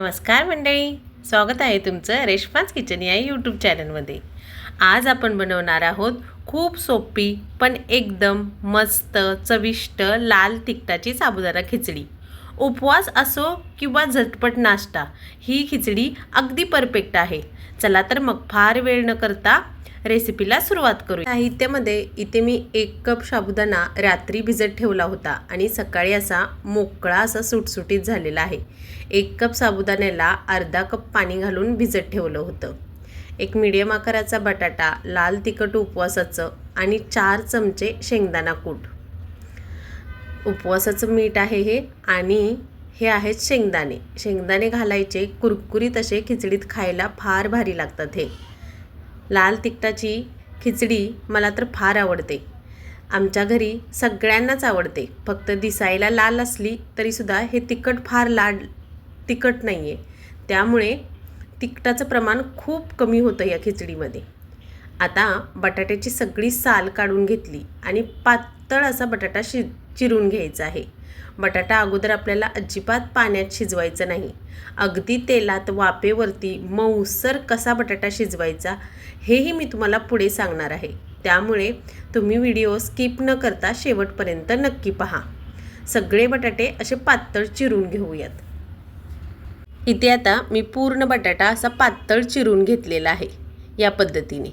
नमस्कार मंडळी स्वागत आहे तुमचं रेशमाच किचन या यूट्यूब चॅनलमध्ये आज आपण बनवणार आहोत खूप सोपी पण एकदम मस्त चविष्ट लाल तिखटाची साबुदाणा खिचडी. उपवास असो किंवा झटपट नाश्ता ही खिचडी अगदी परफेक्ट आहे. चला तर मग फार वेळ न करता रेसिपीला सुरुवात करू साहित्यामध्ये इथे मी एक कप साबुदाणा रात्री भिजत ठेवला होता आणि सकाळी असा मोकळा असा सुटसुटीत झालेला आहे. एक कप साबुदाण्याला अर्धा कप पाणी घालून भिजत ठेवलं होतं. एक मिडियम आकाराचा बटाटा लाल तिखट उपवासाचं आणि चार चमचे शेंगदाणा कूट. उपवासाचं मीठ आहे हे आणि हे आहेत शेंगदाणे. शेंगदाणे घालायचे कुरकुरीत असे खिचडीत खायला फार भारी लागतात हे. लाल तिखटाची खिचडी मला तर फार आवडते. आमच्या घरी सगळ्यांनाच आवडते. फक्त दिसायला लाल असली तरीसुद्धा हे तिखट फार लाड तिखट नाही आहे त्यामुळे तिखटाचं प्रमाण खूप कमी होतं या खिचडीमध्ये. आता बटाट्याची सगळी साल काढून घेतली आणि पातळ असा बटाटा शि चिरून घ्यायचं आहे. बटाटा अगोदर आपल्याला अजिबात पाण्यात शिजवायचं नाही. अगदी तेलात वाफेवरती मऊसर कसा बटाटा शिजवायचा हेही मी तुम्हाला पुढे सांगणार आहे. त्यामुळे तुम्ही व्हिडिओ स्किप न करता शेवटपर्यंत नक्की पहा. सगळे बटाटे असे पातळ चिरून घेऊयात. इथे आता मी पूर्ण बटाटा असा पातळ चिरून घेतलेला आहे या पद्धतीने.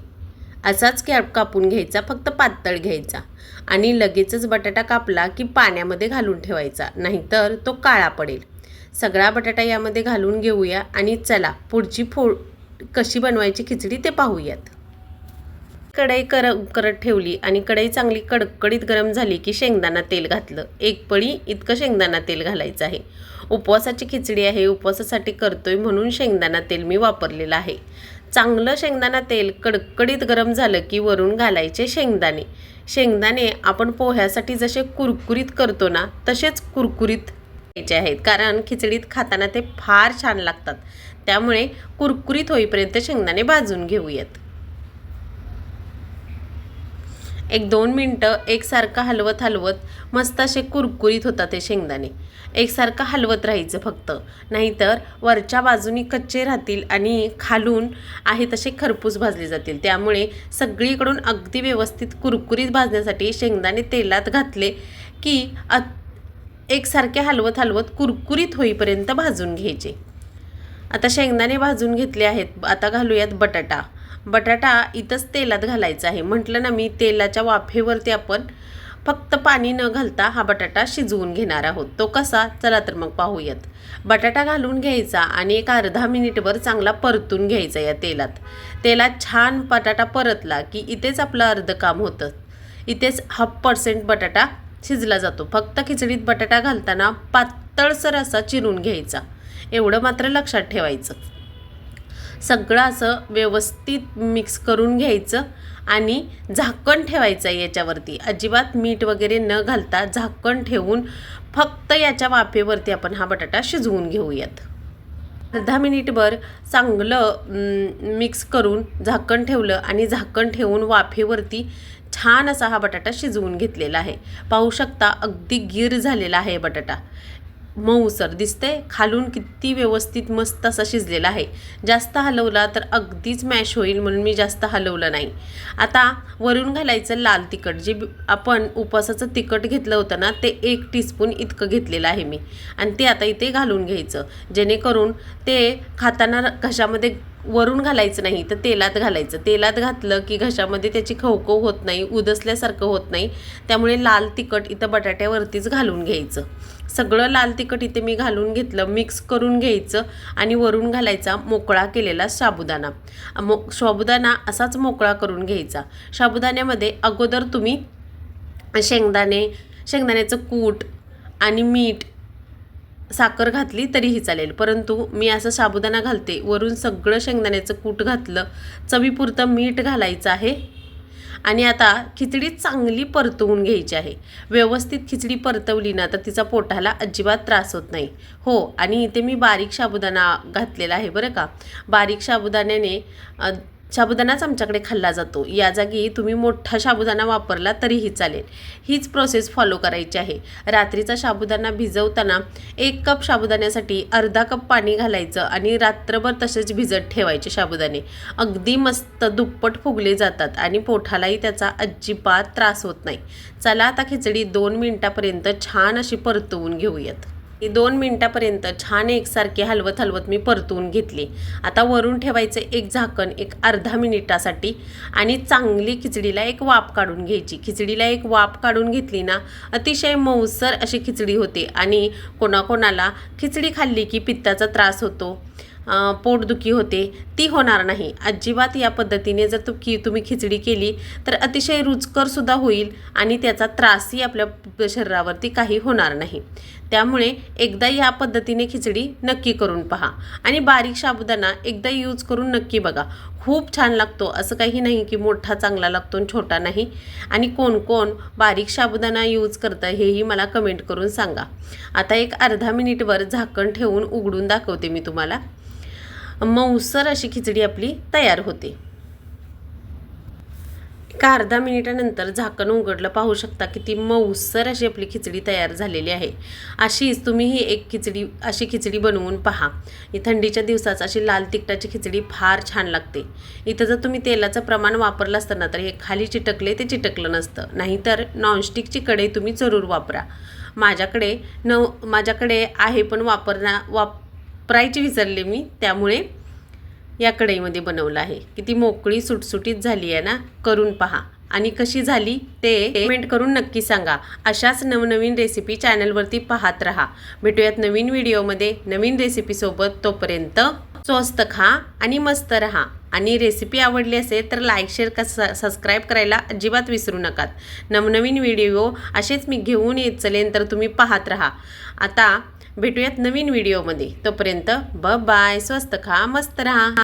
असाच कॅप कापून घ्यायचा फक्त पातळ घ्यायचा आणि लगेचच बटाटा कापला की पाण्यामध्ये घालून ठेवायचा नाहीतर तो काळा पडेल. सगळा बटाटा यामध्ये घालून घेऊया आणि चला पुढची फो कशी बनवायची खिचडी ते पाहूयात. कढई कर करत ठेवली आणि कढई चांगली कडकडीत गरम झाली की शेंगदाणा तेल घातलं. एक पळी इतकं शेंगदाणा तेल घालायचं आहे. उपवासाची खिचडी आहे उपवासासाठी करतोय म्हणून शेंगदाणा तेल मी वापरलेलं आहे. चांगलं शेंगदाणा तेल कडकडीत गरम झालं की वरून घालायचे शेंगदाणे. शेंगदाणे आपण पोह्यासाठी जसे कुरकुरीत करतो ना तसेच कुरकुरीत घ्यायचे आहेत. कारण खिचडीत खाताना ते फार छान लागतात. त्यामुळे कुरकुरीत होईपर्यंत शेंगदाणे भाजून घेऊयात. एक दोन मिनटं एकसारखं हलवत हलवत मस्त असे कुरकुरीत होतात ते शेंगदाणे. एकसारखं हलवत राहायचं फक्त. नाहीतर वरच्या बाजूनी कच्चे राहतील आणि खालून आहे तसे खरपूस भाजले जातील. त्यामुळे सगळीकडून अगदी व्यवस्थित कुरकुरीत भाजण्यासाठी शेंगदाणे तेलात घातले की अ एकसारखे हलवत हलवत कुरकुरीत होईपर्यंत भाजून घ्यायचे. आता शेंगदाणे भाजून घेतले आहेत. आता घालूयात बटाटा. बटाटा इथंच तेलात घालायचा आहे. म्हटलं ना मी तेलाच्या वाफेवरती आपण फक्त पाणी न घालता हा बटाटा शिजवून घेणार आहोत. तो कसा? चला तर मग पाहूयात. बटाटा घालून घ्यायचा आणि एक अर्धा मिनिटभर चांगला परतून घ्यायचा या तेलात. तेलात छान बटाटा परतला की इथेच आपलं अर्ध काम होतं. इथेच हाफ पर्सेंट बटाटा शिजला जातो. फक्त खिचडीत बटाटा घालताना पातळसर असा चिरून घ्यायचा. एवढं मात्र लक्षात ठेवायचं. सगळं असं व्यवस्थित मिक्स करून घ्यायचं आणि झाकण ठेवायचं आहे याच्यावरती. अजिबात मीठ वगैरे न घालता झाकण ठेवून फक्त याच्या वाफेवरती आपण हा बटाटा शिजवून घेऊयात. अर्धा मिनिटभर चांगलं मिक्स करून झाकण ठेवलं आणि झाकण ठेवून वाफेवरती छान असा हा बटाटा शिजवून घेतलेला आहे. पाहू शकता अगदी गिर झालेला आहे बटाटा. मऊसर दिसते खालून किती व्यवस्थित मस्त असा शिजलेला आहे. जास्त हलवला तर अगदीच मॅश होईल म्हणून मी जास्त हलवलं नाही. आता वरून घालायचं लाल तिखट. जे आपण उपवासाचं तिखट घेतलं होतं ना ते एक टीस्पून इतकं घेतलेलं आहे मी. आणि ते आता इथे घालून घ्यायचं. जेणेकरून ते खाताना घशामध्ये वरून घालायचं नाही तर तेलात घालायचं. तेलात घातलं की घशामध्ये त्याची खवखव होत नाही उदसल्यासारखं होत नाही. त्यामुळे लाल तिखट इथं बटाट्यावरतीच घालून घ्यायचं. सगळं लाल तिखट इथे मी घालून घेतलं मिक्स करून घ्यायचं आणि वरून घालायचा मोकळा केलेला साबुदाणा. मो साबुदाणा असाच मोकळा करून घ्यायचा. साबुदाण्यामध्ये अगोदर तुम्ही शेंगदाणे शेंगदाण्याचं कूट आणि मीठ साखर घातली तरीही चालेल. परंतु मी असं साबुदाणा घालते. वरून सगळं शेंगदाण्याचं कूट घातलं. चवीपुरतं मीठ घालायचं आहे. आणि आता खिचडी चांगली परतवून घ्यायची आहे. व्यवस्थित खिचडी परतवली ना तर तिचा पोटाला अजिबात त्रास होत नाही. हो आणि इथे मी बारीक साबुदाणा घातलेला आहे बरं का. बारीक साबुदाण्याने साबुदाणाच आमच्याकडे खाल्ला जातो. या जागी तुम्ही मोठा साबुदाणा वापरला तरीही चालेल. हीच प्रोसेस फॉलो करायची आहे. रात्रीचा साबुदाणा भिजवताना एक कप साबुदाण्यासाठी अर्धा कप पाणी घालायचं आणि रात्रभर तसेच भिजत ठेवायचे साबुदाणे. अगदी मस्त दुप्पट फुगले जातात आणि पोठालाही त्याचा अजिबात त्रास होत नाही. चला आता खिचडी दोन मिनटापर्यंत छान अशी परतवून घेऊयात. ती दोन मिनटापर्यंत छान एकसारखी हलवत हलवत मी परतवून घेतली. आता वरून ठेवायचं एक झाकण एक अर्धा मिनिटासाठी आणि चांगली खिचडीला एक वाफ काढून घ्यायची. खिचडीला एक वाफ काढून घेतली ना अतिशय मऊसर अशी खिचडी होते आणि कोणाकोणाला खिचडी खाल्ली की पित्ताचा त्रास होतो. पोटदुखी होते ती होणार नाही. अजिबात या पद्धतीने जर तू की तुम्ही खिचडी केली तर अतिशय रुचकरसुद्धा होईल आणि त्याचा त्रासही आपल्या शरीरावरती काही होणार नाही. त्यामुळे एकदा या पद्धतीने खिचडी नक्की करून पहा. आणि बारीक साबुदाणा एकदा यूज करून नक्की बघा. खूप छान लागतो. असं काही नाही की मोठा चांगला लागतो आणि छोटा नाही. आणि कोण कोण बारीक साबुदाणा यूज करतं हेही मला कमेंट करून सांगा. आता एक अर्धा मिनिटवर झाकण ठेवून उघडून दाखवते मी तुम्हाला. मऊसर अशी खिचडी आपली तयार होते. एका अर्धा मिनिटानंतर झाकण उघडलं पाहू शकता की ती मऊसर अशी आपली खिचडी तयार झालेली आहे. अशीच तुम्हीही एक खिचडी अशी खिचडी बनवून पहा. ही थंडीच्या दिवसात अशी लाल तिखटाची खिचडी फार छान लागते. इथं जर तुम्ही तेलाचं प्रमाण वापरलं असतं ना तर हे खाली चिटकले ते चिटकलं नसतं. नाहीतर नॉनस्टिकची कढई तुम्ही जरूर वापरा. माझ्याकडे न माझ्याकडे आहे पण वापरण्या वापरायची विसरले मी. त्यामुळे या कढईमध्ये बनवलं आहे. किती मोकळी सुटसुटीत झाली आहे ना? करून पहा. आणि कशी झाली ते कमेंट करून नक्की सांगा. अशाच नवनवीन रेसिपी चॅनलवरती पाहत राहा. भेटूयात नवीन व्हिडिओमध्ये नवीन रेसिपीसोबत तोपर्यंत स्वस्त खा आणि मस्त राहा. आणि रेसिपी आवडली असेल तर लाईक शेअर कस सबस्क्राईब करायला अजिबात विसरू नकात. नवनवीन व्हिडिओ असेच मी घेऊन येत चलेन तर तुम्ही पाहत राहा. आता भेटूयात नवीन व्हिडिओमध्ये. तोपर्यंत ब बाय स्वस्त खा मस्त राहा.